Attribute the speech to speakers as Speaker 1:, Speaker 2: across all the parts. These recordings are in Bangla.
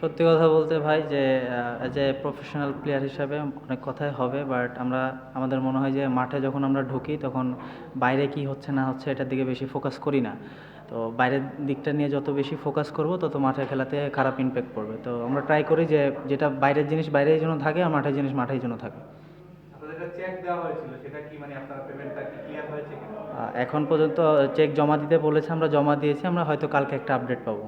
Speaker 1: সত্যি কথা বলতে ভাই যে অ্যাজ এ প্রফেশনাল প্লেয়ার হিসাবে অনেক কথাই হবে বাট আমরা আমাদের মনে হয় যে মাঠে যখন আমরা ঢুকি তখন বাইরে কি হচ্ছে না হচ্ছে এটার দিকে বেশি ফোকাস করি না। তো বাইরের দিকটা নিয়ে যত বেশি ফোকাস করব তত মাঠের খেলাতে খারাপ ইমপ্যাক্ট পড়বে। তো আমরা ট্রাই করি যে যেটা বাইরের জিনিস বাইরেই যেন থাকে আর মাঠের জিনিস মাঠেই যেন থাকে।
Speaker 2: চেক দেওয়া হয়েছিল সেটা কি মানে আপনার পেমেন্টটা কি ক্লিয়ার হয়েছে
Speaker 1: এখন পর্যন্ত চেক জমা দিতে বলেছে, আমরা জমা দিয়েছি, আমরা হয়তো কালকে একটা আপডেট পাবো।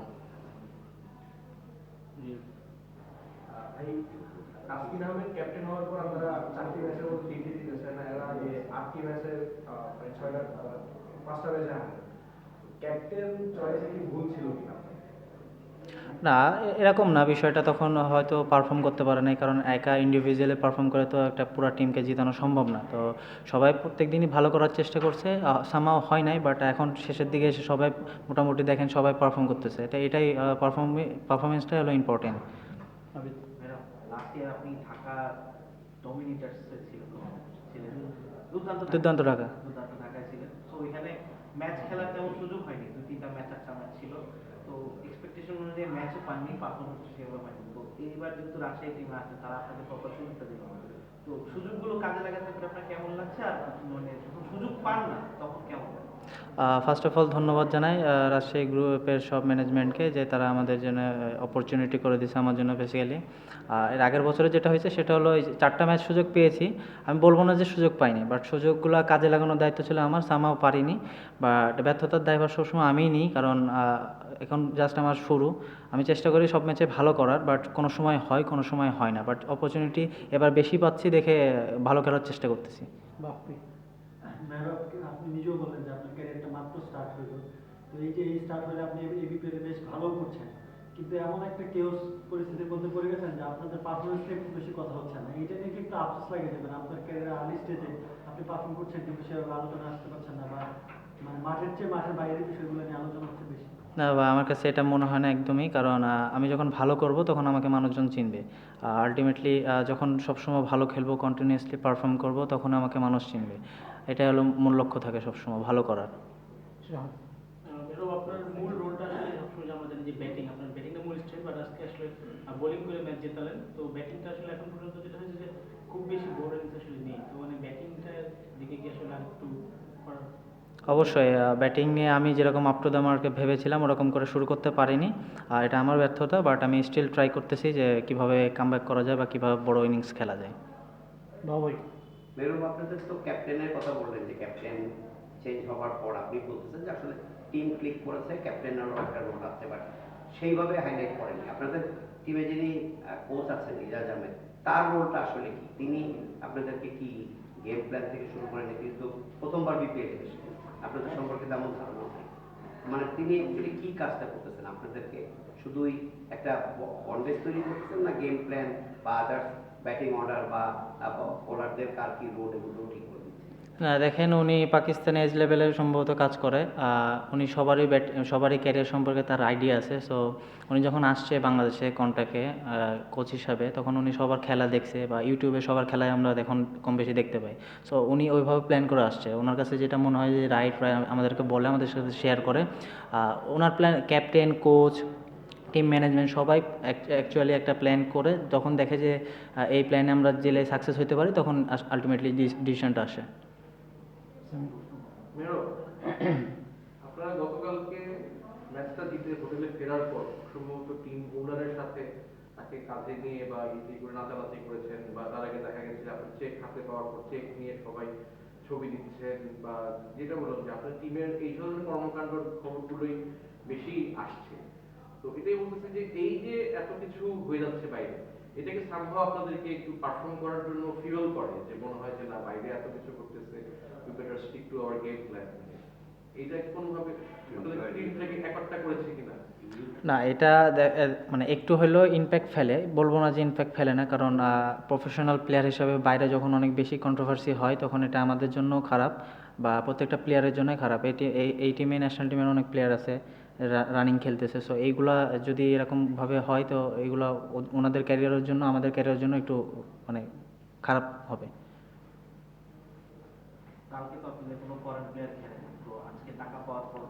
Speaker 3: ক্যাপ্টেন মানে কি ভুল ছিল কিনা?
Speaker 1: না এরকম না বিষয়টা তখন হয়তো পারফর্ম করতে পারে নাই কারণ একা ইন্ডিভিজুয়ালি পারফর্ম করে তো একটা পুরো টিমকে জিতানো সম্ভব না। তো সবাই প্রত্যেক দিনই ভালো করার চেষ্টা করছে সামাও হয় নাই বাট এখন শেষের দিকে এসে সবাই মোটামুটি দেখেন সবাই পারফর্ম করতেছে। এটা এটাই পারফর্ম পারফরমেন্সটাই হলো ইম্পর্টেন্ট
Speaker 4: আপনি ঢাকা ডমিনেটার্সে ছিলেন দুর্দান্ত
Speaker 1: ঢাকা।
Speaker 4: দুর্দান্ত ঢাকায় ছিলেন। তো ওইখানে ম্যাচ খেলার তেমন সুযোগ হয়নি। দু তিনটা ম্যাচ একটা ম্যাচ ছিল। তো এক্সপেকটেশন অনুযায়ী ম্যাচও পাননি পারফরমেন্স সেভাবে হয়নি তো এইবার যেহেতু রাশিয়া টিমে আছে, তারা আপনাদের সুযোগটা দেবে তো সুযোগগুলো কাজে লাগাতে আপনার কেমন লাগছে? আর মানে যখন সুযোগ পান না, তখন কেমন?
Speaker 1: ফার্স্ট অফ অল ধন্যবাদ জানাই রাজশাহী গ্রুপের সব ম্যানেজমেন্টকে যে তারা আমাদের জন্য অপরচুনিটি করে দিয়েছে আমার জন্য বেসিক্যালি এর আগের বছরে যেটা হয়েছে সেটা হলো এই চারটা ম্যাচ সুযোগ পেয়েছি। আমি বলব না যে সুযোগ পাইনি বাট সুযোগগুলো কাজে লাগানোর দায়িত্ব ছিল আমার সামাও পারিনি। বাট ব্যর্থতার দায়ভার সবসময় আমিই নিই, কারণ এখন জাস্ট আমার শুরু। আমি চেষ্টা করি সব ম্যাচে ভালো করার বাট কোনো সময় হয়, কোনো সময় হয় না। বাট অপরচুনিটি এবার বেশি পাচ্ছি দেখে ভালো খেলার চেষ্টা করতেছি।
Speaker 5: আপনি নিজেও বললেন যে আপনার ক্যারিয়ারটা মাত্র স্টার্ট হইল। তো এই যে এই স্টার্ট হলে আপনি এবিপিএলে বেশ ভালো করছেন। কিন্তু এমন একটা কেওস পরিস্থিতির মধ্যে পড়ে গেছেন যে আপনাদের পারফরমেন্স নিয়ে খুব বেশি কথা হচ্ছে না। এইটা নিয়ে কি একটু আফসোস লাগে যাবেন আপনার ক্যারিয়ারের আর্লি স্টেজে আপনি পারফর্ম করছেন কিন্তু সেভাবে আলোচনা আসতে পারছেন না বা মানে মাঠের চেয়ে মাঠের বাইরের বিষয়গুলো নিয়ে আলোচনা হচ্ছে বেশি।
Speaker 1: না বা আমার কাছে এটা মনে হয় না একদমই। কারণ আমি যখন ভালো করব তখন আমাকে মানুষজন চিনবে। আলটিমেটলি যখন সবসময় ভালো খেলব কন্টিনিউয়াসলি পারফর্ম করব, তখন আমাকে মানুষ চিনবে। এটাই হলো মূল লক্ষ্য থাকে সবসময় ভালো করার।
Speaker 6: এরকম আপনার মূল রোলটা আসলে সবসময় আমরা জানি যে ব্যাটিং আপনার ব্যাটিংটা মূল স্ট্রেট বাট আজকে আসলে বোলিং করে ম্যাচ জেতালেন। তো ব্যাটিংটা আসলে এখন পর্যন্ত যেটা হয়েছে যে খুব বেশি বোর্ডিংস আসলে নেই। তো মানে ব্যাটিংটার দিকে কি আসলে আর একটু করার?
Speaker 1: অবশ্যই ব্যাটিং নিয়ে আমি যেরকম আপ টু দ্য মার্কে ভেবেছিলাম ওরকম করে শুরু করতে পারিনি। আর এটা আমার ব্যর্থতা বাট আমি স্টিল ট্রাই করতেছি যে কীভাবে কামব্যাক করা যায় বা কীভাবে বড় ইনিংস খেলা যায়।
Speaker 5: বাবাই
Speaker 7: মেরুম আপনাদের তো ক্যাপ্টেনের কথা বললেন যে ক্যাপ্টেন চেঞ্জ হওয়ার পর আপনি বলতেছেন যে আসলে টিম ক্লিক করেছে ক্যাপ্টেনেরও একটা রোল আছে বাট সেইভাবে হাইলাইট করেনি আপনাদের টিমে যিনি কোচ আছেন, ইজাজ আহমেদ, তার রোলটা আসলে কি? তিনি আপনাদেরকে কি গেম প্ল্যান থেকে শুরু করে কিন্তু প্রথমবার বিপিএল এসেছেন? আপনাদের সম্পর্কে তেমন ধারণা নেই। মানে তিনি কি কাজটা করতেছেন আপনাদেরকে? শুধুই একটা কনভেস তৈরি করতেছেন না গেম প্ল্যান বা আদার্স ব্যাটিং অর্ডার বা বোলারদের কার কি রোড এগুলো ঠিক করে
Speaker 1: না, দেখেন উনি পাকিস্তানে এজ লেভেলে সম্ভবত কাজ করে উনি সবারই ব্যাট সবারই ক্যারিয়ার সম্পর্কে তার আইডিয়া আছে সো উনি যখন আসছে বাংলাদেশে কন্ট্যাক্টে কোচ হিসাবে, তখন উনি সবার খেলা দেখছে বা ইউটিউবে সবার খেলায় আমরা এখন কম বেশি দেখতে পাই। সো উনি ওইভাবে প্ল্যান করে আসছে। ওনার কাছে যেটা মনে হয় যে রাইট আমাদেরকে বলে, আমাদের সাথে শেয়ার করে। ওনার plan captain coach team management সবাই অ্যাকচুয়ালি একটা প্ল্যান করে, যখন দেখে যে এই প্ল্যানে আমরা জেলে সাকসেস হতে পারি, তখন আলটিমেটলি ডিসিশনটা আসে।
Speaker 3: আপনারা গতকালকে ম্যাচটা জিতে হোটেলে ফেরার পর সম্ভবত টিম ওনারের সাথে তাকে কাঁধে নিয়ে বা ইতি করে নাচানাচি করেছেন বা তার আগে দেখা গেছে যে আপনার চেক হাতে পাওয়ার পর চেক নিয়ে সবাই ছবি দিচ্ছেন বা যেটা বললাম যে আপনার টিমের এই ধরনের কর্মকাণ্ড খবরগুলোই বেশি আসছে। তো এটাই বলতেছে যে এই যে এত কিছু হয়ে যাচ্ছে বাইরে এটাকে সম্ভব আপনাদেরকে একটু পারফর্ম করার জন্য ফিল করে যে মনে হয় যে না বাইরে এত কিছু করতেছে we better stick to our game plan এইটা কোনোভাবে আপনাদের টিমটাকে একট্টা করেছে কিনা?
Speaker 1: না এটা মানে একটু হলেও ইমপ্যাক্ট ফেলে বলব না যে ইমপ্যাক্ট ফেলে না কারণ প্রফেশনাল প্লেয়ার হিসাবে বাইরে যখন অনেক বেশি কন্ট্রোভার্সি হয় তখন এটা আমাদের জন্য খারাপ বা প্রত্যেকটা প্লেয়ারের জন্যই খারাপ। এই এই টিমে ন্যাশনাল টিমের অনেক প্লেয়ার আছে। রানিং খেলতেছে। সো এইগুলা যদি এরকমভাবে হয় তো এইগুলা ওনাদের ক্যারিয়ারের জন্য আমাদের ক্যারিয়ারের জন্য একটু মানে খারাপ হবে।
Speaker 4: কালকে তো কোনো ফরেন প্লেয়ার খেলে তো আজকে টাকা পাওয়ার পর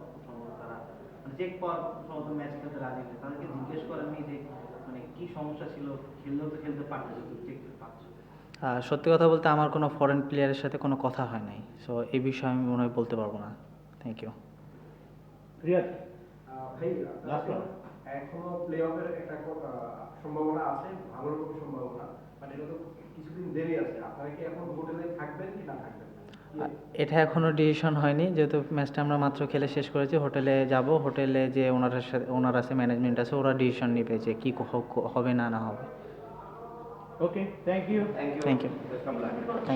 Speaker 4: তারা মানে চেক পাওয়ার সমস্ত ম্যাচ খেলতে রাজি হয়েছে তাদেরকে জিজ্ঞেস করেননি যে মানে কি সমস্যা ছিল? খেললেও তো খেলতে পারতো যদি চেক পাচ্ছ
Speaker 1: সত্যি কথা বলতে আমার কোনো ফরেন প্লেয়ারের সাথে কোনো কথা হয় নাই। সো এই বিষয়ে আমি মনে হয় বলতে পারব না। থ্যাংক ইউ
Speaker 6: রিয়াদ
Speaker 8: ভাই
Speaker 6: Last one.
Speaker 8: এখনও প্লে অফের একটা সম্ভাবনা আছে ভালো রকম সম্ভাবনা মানে এটা তো কিছুদিন দেরি আছে। আপনারা কি এখন হোটেলে থাকবেন কি না থাকবেন?
Speaker 1: এটা এখনও ডিসিশন হয়নি যেহেতু ম্যাচটা আমরা মাত্র খেলে শেষ করেছি হোটেলে যাব হোটেলে যে ওনারের সাথে ওনার আছে ম্যানেজমেন্ট আছে ওরা ডিসিশন নেবে যে কী হবে না না হবে।
Speaker 6: Okay thank you
Speaker 7: thank you